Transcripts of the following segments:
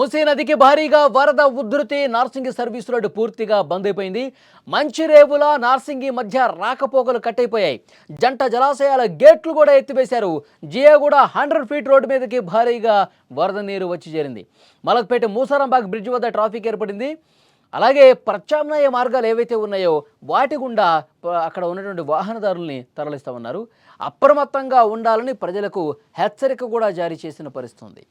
Musi నదికి భారీగా వరద ఉధృతి నార్సింగి సర్వీస్ రోడ్డు పూర్తిగా బంద్ అయిపోయింది. మంచిరేవుల నార్సింగి మధ్య రాకపోకలు కట్టయిపోయాయి. జంట జలాశయాల గేట్లు కూడా ఎత్తివేశారు. కూడా హండ్రెడ్ ఫీట్ రోడ్డు మీదకి భారీగా వరద నీరు వచ్చి చేరింది. మలక్పేట మూసారంబాగ్ బ్రిడ్జ్ వద్ద ట్రాఫిక్ ఏర్పడింది. అలాగే ప్రత్యామ్నాయ మార్గాలు ఏవైతే ఉన్నాయో వాటి గుండా అక్కడ ఉన్నటువంటి వాహనదారుల్ని తరలిస్తా ఉన్నారు. అప్రమత్తంగా ఉండాలని ప్రజలకు హెచ్చరిక కూడా జారీ చేసిన పరిస్థితి ఉంది.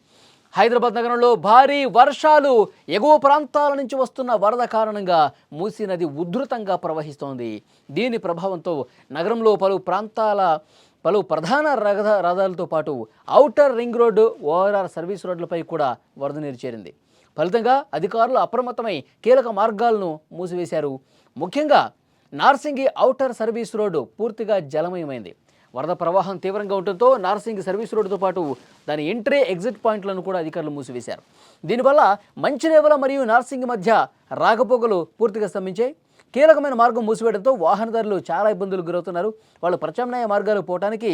హైదరాబాద్ నగరంలో భారీ వర్షాలు ఎగువ ప్రాంతాల నుంచి వస్తున్న వరద కారణంగా మూసీ నది ఉధృతంగా ప్రవహిస్తోంది. దీని ప్రభావంతో నగరంలో పలు ప్రాంతాల పలు ప్రధాన రథ రథాలతో పాటు outer ring road ORR service రోడ్లపై కూడా వరద నీరు చేరింది. ఫలితంగా అధికారులు అప్రమత్తమై కీలక మార్గాలను మూసివేశారు. ముఖ్యంగా నార్సింగి ఔటర్ సర్వీస్ రోడ్డు పూర్తిగా జలమయమైంది. వరద ప్రవాహం తీవ్రంగా ఉండటంతో నార్సింగ్ సర్వీస్ రోడ్డుతో పాటు దాని ఎంట్రీ ఎగ్జిట్ పాయింట్లను కూడా అధికారులు మూసివేశారు. దీనివల్ల మంచిరేవల మరియు నార్సింగ్ మధ్య రాకపోకలు పూర్తిగా స్తంభించాయి. కీలకమైన మార్గం మూసివేయడంతో వాహనదారులు చాలా ఇబ్బందులు గురవుతున్నారు. వాళ్ళు ప్రత్యామ్నాయ మార్గాలు పోవటానికి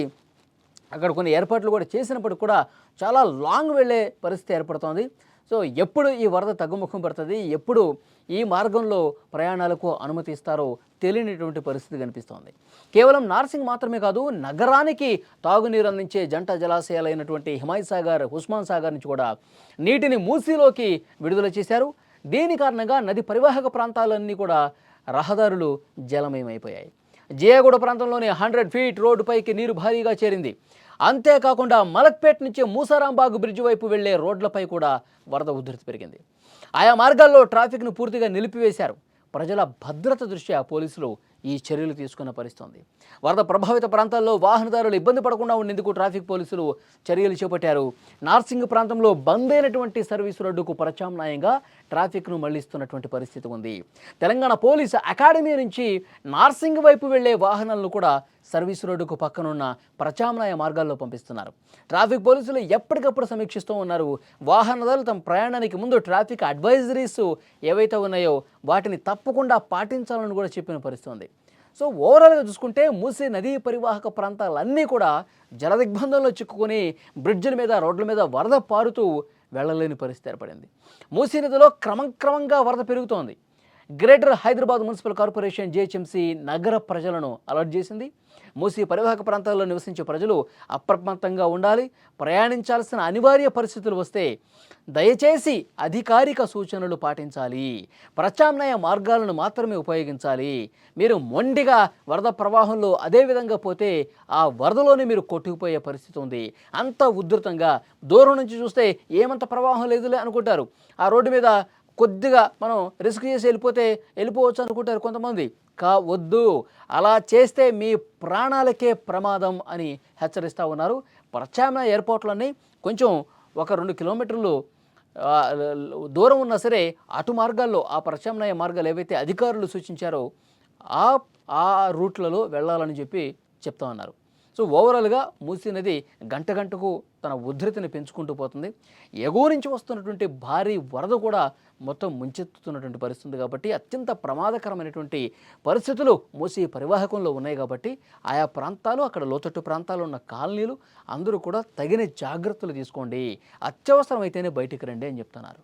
అక్కడ కొన్ని ఏర్పాట్లు కూడా చేసినప్పుడు కూడా చాలా లాంగ్ వెళ్ళే పరిస్థితి ఏర్పడుతోంది. సో ఎప్పుడు ఈ వరద తగ్గుముఖం పడుతుంది ఎప్పుడు ఈ మార్గంలో ప్రయాణాలకు అనుమతిస్తారో తెలియనిటువంటి తెలియనటువంటి పరిస్థితి కనిపిస్తోంది. కేవలం నార్సింగ్ మాత్రమే కాదు నగరానికి తాగునీరు అందించే జంట జలాశయాలైనటువంటి హిమాయ్ సాగర్ ఉస్మాన్ సాగర్ నుంచి కూడా నీటిని మూసీలోకి విడుదల చేశారు. దీని కారణంగా నది పరివాహక ప్రాంతాలన్నీ కూడా రహదారులు జలమయమైపోయాయి. జయగూడ ప్రాంతంలోని హండ్రెడ్ ఫీట్ రోడ్డుపైకి నీరు భారీగా చేరింది. అంతేకాకుండా మలక్పేట్ నుంచి మూసారాంబాగ్ బ్రిడ్జ్ వైపు వెళ్ళే రోడ్లపై కూడా వరద ఉధృతి పెరిగింది. ఆయా మార్గాల్లో ట్రాఫిక్ను పూర్తిగా నిలిపివేశారు. ప్రజల భద్రత దృష్ట్యా పోలీసులు ఈ చర్యలు తీసుకున్న పరిస్థితుంది. వరద ప్రభావిత ప్రాంతాల్లో వాహనదారులు ఇబ్బంది పడకుండా ఉండేందుకు ట్రాఫిక్ పోలీసులు చర్యలు చేపట్టారు. నార్సింగ్ ప్రాంతంలో బంద్ అయినటువంటి సర్వీసు రోడ్డుకు ప్రత్యామ్నాయంగా ట్రాఫిక్ను మళ్ళిస్తున్నటువంటి పరిస్థితి ఉంది. తెలంగాణ పోలీసు అకాడమీ నుంచి నార్సింగ్ వైపు వెళ్ళే వాహనాలను కూడా సర్వీస్ రోడ్డుకు పక్కనున్న ప్రత్యామ్నాయ మార్గాల్లో పంపిస్తున్నారు. ట్రాఫిక్ పోలీసులు ఎప్పటికప్పుడు సమీక్షిస్తూ ఉన్నారు. వాహనదారులు తమ ప్రయాణానికి ముందు ట్రాఫిక్ అడ్వైజరీస్ ఏవైతే ఉన్నాయో వాటిని తప్పకుండా పాటించాలని కూడా చెప్పిన పరిస్థితి ఉంది. సో ఓవరాల్గా చూసుకుంటే మూసీ నదీ పరివాహక ప్రాంతాలన్నీ కూడా జలదిగ్బంధంలో చిక్కుకొని బ్రిడ్జిల మీద రోడ్ల మీద వరద పారుతూ వెళ్ళలేని పరిస్థితి ఏర్పడింది. మూసీ నదిలో క్రమం క్రమంగా వరద పెరుగుతోంది. Greater Hyderabad municipal corporation GHMC నగర ప్రజలను అలర్ట్ చేసింది. మూసీ పరివాహక ప్రాంతాల్లో నివసించే ప్రజలు అప్రమత్తంగా ఉండాలి. ప్రయాణించాల్సిన అనివార్య పరిస్థితులు వస్తే దయచేసి అధికారిక సూచనలు పాటించాలి. ప్రత్యామ్నాయ మార్గాలను మాత్రమే ఉపయోగించాలి. మీరు మొండిగా వరద ప్రవాహంలో అదే విధంగా పోతే ఆ వరదలోనే మీరు కొట్టుకుపోయే పరిస్థితి ఉంది. అంత ఉధృతంగా దూరం నుంచి చూస్తే ఏమంత ప్రవాహం లేదులే అనుకుంటారు. ఆ రోడ్డు మీద కొద్దిగా మనం రిస్క్ చేసి వెళ్ళిపోతే వెళ్ళిపోవచ్చు అనుకుంటారు కొంతమంది. కా వద్దు. అలా చేస్తే మీ ప్రాణాలకే ప్రమాదం అని హెచ్చరిస్తూ ఉన్నారు. ప్రత్యామ్నాయ ఎయిర్పోర్ట్లన్నీ కొంచెం ఒక రెండు కిలోమీటర్లు దూరం ఉన్నా సరే అటు మార్గాల్లో ఆ ప్రత్యామ్నాయ మార్గాలు ఏవైతే అధికారులు సూచించారో ఆ ఆ రూట్లలో వెళ్ళాలని చెప్పి చెప్తా ఉన్నారు. సో ఓవరాల్గా మూసీ నది గంట గంటకు తన ఉధృతిని పెంచుకుంటూ పోతుంది. ఎగువ నుంచి వస్తున్నటువంటి భారీ వరద కూడా మొత్తం ముంచెత్తుతున్నటువంటి పరిస్థితి కాబట్టి అత్యంత ప్రమాదకరమైనటువంటి పరిస్థితులు మూసీ పరివాహకంలో ఉన్నాయి కాబట్టి ఆయా ప్రాంతాలు అక్కడ లోతట్టు ప్రాంతాలు ఉన్న కాలనీలు అందరూ కూడా తగిన జాగ్రత్తలు తీసుకోండి. అత్యవసరమైతేనే బయటికి రండి అని చెప్తున్నారు.